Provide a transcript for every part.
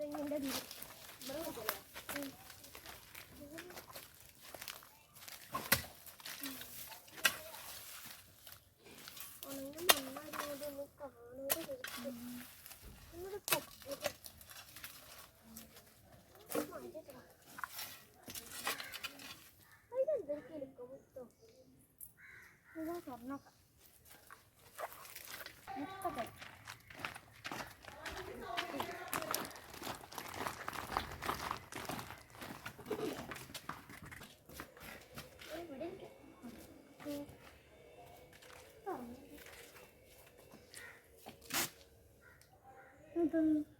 Ini udah di... Baru aja ya なん。かめっちゃかい。ん。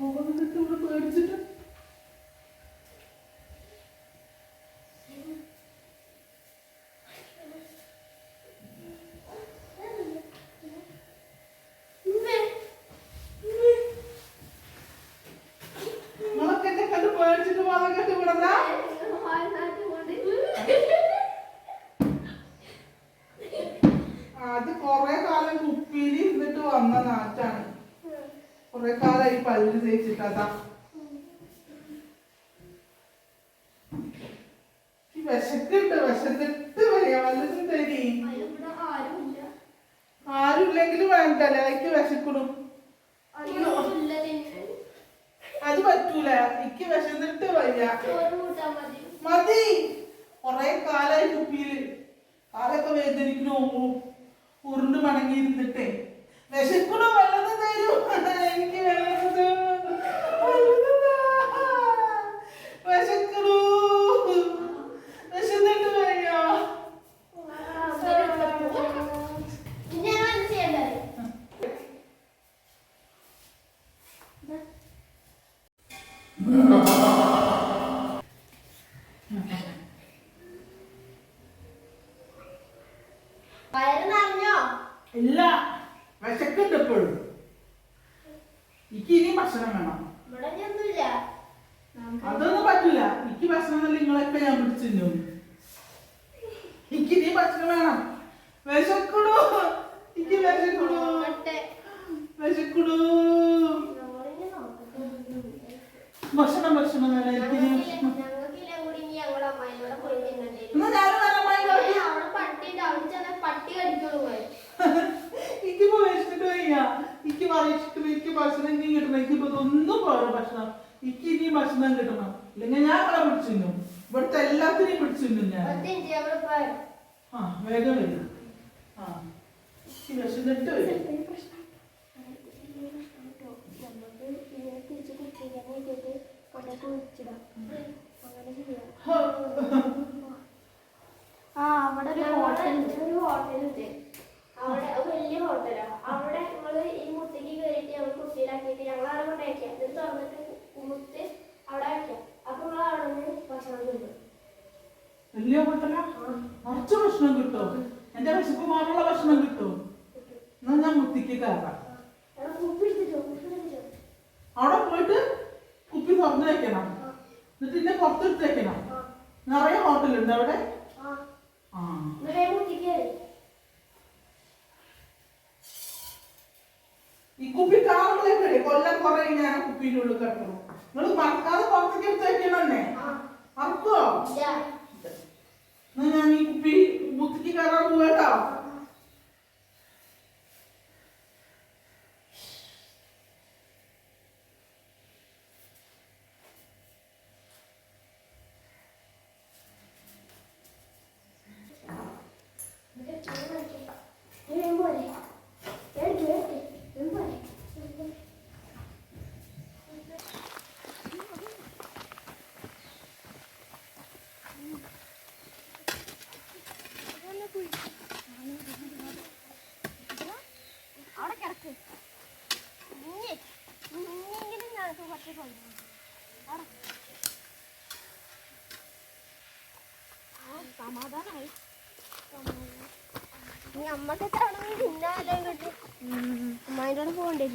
തുറന്നു. ഇതൊന്ന് പേടിച്ചിട്ട് നിങ്ങളൊക്കെ എന്നെ കണ്ട് പേടിച്ചിട്ട് ബോധം കെട്ട് വിടണ്ടാ അത് കൊറേ കാലം കുപ്പിയിൽ ഇരുന്നിട്ട് വന്ന നാറ്റാണ് കൊറേ കാലായി ഈ വിശക്കുണ്ട് വിശന്നിട്ട് വരിക വല്ലതും തരി ആരുമില്ലെങ്കിലും വേണ്ട എനിക്ക് വിശക്കണം അത് പറ്റൂല എനിക്ക് വിശന്നിട്ട് വയ്യ മതി കൊറേ കാലായി കുപ്പിയിൽ കാലൊക്കെ വേദനിക്കണു ഉരുണ്ട് മടങ്ങിയിരുന്നിട്ടേ വിശക്കണോ വല്ലതും തരൂ എനിക്ക് വല്ലത് വിശക്കണു വിശന്നിട്ട് വയ്യ വയറ് നിറഞ്ഞോ? ഇല്ല. വിശക്കുണ്ട് എപ്പോഴും. എനിക്ക് ഇനി ഭക്ഷണം വേണം. ഇവിടെ അതൊന്നും പറ്റില്ല. എനിക്ക് ഭക്ഷണം നിങ്ങളൊക്കെ ഞാൻ പിടിച്ചു എനിക്ക് ഇനി ഭക്ഷണം വേണം. വിശക്കുടൂ എനിക്ക് വിശക്കുടൂ വിശക്കണു ഭക്ഷണം ഭക്ഷണം വേണം എനിക്ക് ഇനി ഭക്ഷണം. ഞങ്ങൾക്കില്ല കൂടി ഇനി ഞങ്ങളുടെ അമ്മായിനോട് പോയി തിന്നണ്ടേ എന്നാ ഞാനും നല്ല അമ്മായി കഴിക്കാം. അവിടെ പട്ടിയുണ്ട് അവിടെ ചെന്ന പട്ടി കടിച്ചോളൂ പോയി എനിക്കിപ്പോ വിശന്നിട്ട് വയ്യ എനിക്ക് ഭക്ഷണം എനിക്ക് ഭക്ഷണം ഇനി കിട്ടണം. എനിക്കിപ്പോ ഇതൊന്നും പോരാ ഭക്ഷണം. എനിക്ക് ഇനി ഭക്ഷണം കിട്ടണം. ഇല്ലെങ്കിൽ ഞാൻ ഇവിടെ പിടിച്ചു തിന്നും. ഇവിടുത്തെ എല്ലാത്തിനെയും പിടിച്ചു തിന്നും ഞാൻ. ആ വേഗം വരും. ആ വിശന്നിട്ട് വരും. ആ അവിടെ ഒരു ഹോട്ടൽ ഒരു ഹോട്ടലുണ്ട് അവിടെ അത് വലിയ ഹോട്ടലാ അവിടെ നമ്മൾ ഈ മുത്തേക്ക് കയറിയിട്ട് ഞങ്ങൾ കുട്ടിയിലാക്കിയിട്ട് ഞങ്ങൾ അവിടെ കൊണ്ടേക്കുക എന്നിട്ട് തുറന്നിട്ട് മുത്ത് അവിടെ ആക്കിയ അപ്പൊ നമ്മൾ അവിടെ നിന്ന് ഭക്ഷണം തിന്നു വലിയ കൂട്ടല കുറച്ച് ഭക്ഷണം കിട്ടും. എന്റെ വിശപ്പ് മാറുള്ള ഭക്ഷണം കിട്ടും. എന്നാ ഞാൻ മുത്തിക്ക് കയറാം. അവിടെ പോയിട്ട് കുപ്പി തുറന്നു വെക്കണം. എന്നിട്ട് ഇന്നെ പുറത്തെടുത്ത് വെക്കണം. നിറയെ ഹോട്ടലുണ്ട് അവിടെ. ആ. ഈ കുപ്പി കാണുമ്പോഴേക്കേ കൊല്ലം കുറെ ഞാൻ കുപ്പിന്റെ ഉള്ളിൽ കിടക്കണം നിങ്ങൾ മറക്കാതെ പുറത്തേക്ക് എടുത്ത് വെക്കണല്ലേ ആ. മറക്കുവോ? ഇല്ല എന്നാ അവിടെ കിടക്ക്. മുങ്ങി. മുങ്ങിയെങ്കിലും അമ്മയ്ക്ക് തവണ തിന്നാലോ അമ്മേന്റെ കൂടെ പോകണ്ടേ